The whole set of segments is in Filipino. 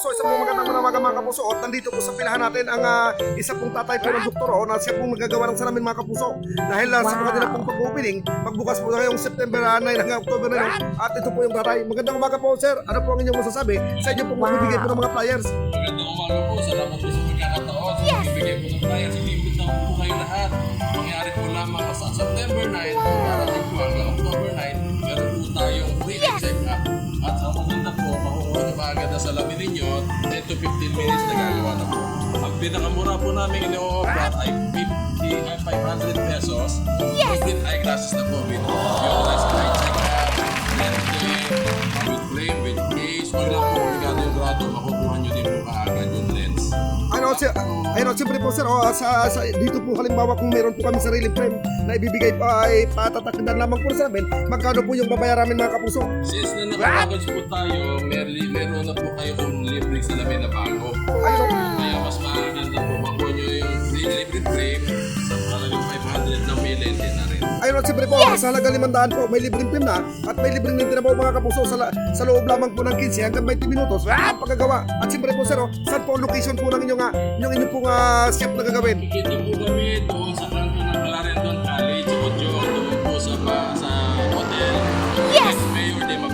kapuso, isang po magandang manawagan mga kapuso. At nandito po sa pilahan natin ang ah, isa pong tatay po ng doktor oh, na siya pong nagagawa ng salamin mga kapuso. Dahil ah, sa Wow. kanila pong pag-opening, pagbukas po ngayong September ah, 9 hanggang October 9. At ito po yung tatay. Magandang umaga po sir. Ano po ang inyong masasabi sa inyo pong Wow. magbibigay po ng mga flyers? Magandang umaga po. Salamat po sa pagkakataon. Yes! Bibigay po ng flyers. Ilibig na po kayo lahat. Mangyari po lamang sa September 9. Darating po hanggang October 9. Makukuha na maagad na sa lamin ninyo. 10 to 15 minutes na gagawa na po. Ang pinakamura po namin ino-offer ay 50, ay 500 pesos. Yes! With eyeglasses na po. With your last eye check-up. Lens with frame, with case. Huwag lang po Ano, si, ayun, siyempre po sir, oh, sa, sa, dito po halimbawa kung meron po kami sarili frame na ibibigay pa ay patatakdan lamang po sa amin, magkano po yung babayaran namin mga kapuso? Since na nakapagod po tayo, merli, meron na po kayo kung libre sa lamin na bago. Ayun. Kaya mas maganda 500 na rin. Ayun at siyempre po, sa halagang limandaan po, may libreng film na at may libreng lente na po mga kapuso sa, la- sa loob lamang po ng 15 hanggang 20 minutos ang paggagawa. At siyempre po sir, oh, saan po ang location po ng inyong, uh, inyong inyong pong uh, shop na gagawin?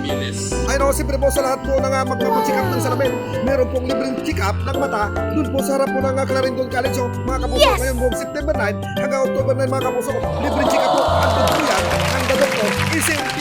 Mayor de Mapiles. Ayun o, siyempre po sa lahat po ng uh, magpapacheck up ng salamin, meron pong libreng check up ng mata doon po sa harap po ng uh, Clarendon College. So, mga kapuso, ngayon po September 9 hanggang October 9 mga kapuso, libreng check up po. Ang po yan, ang know, excuse po.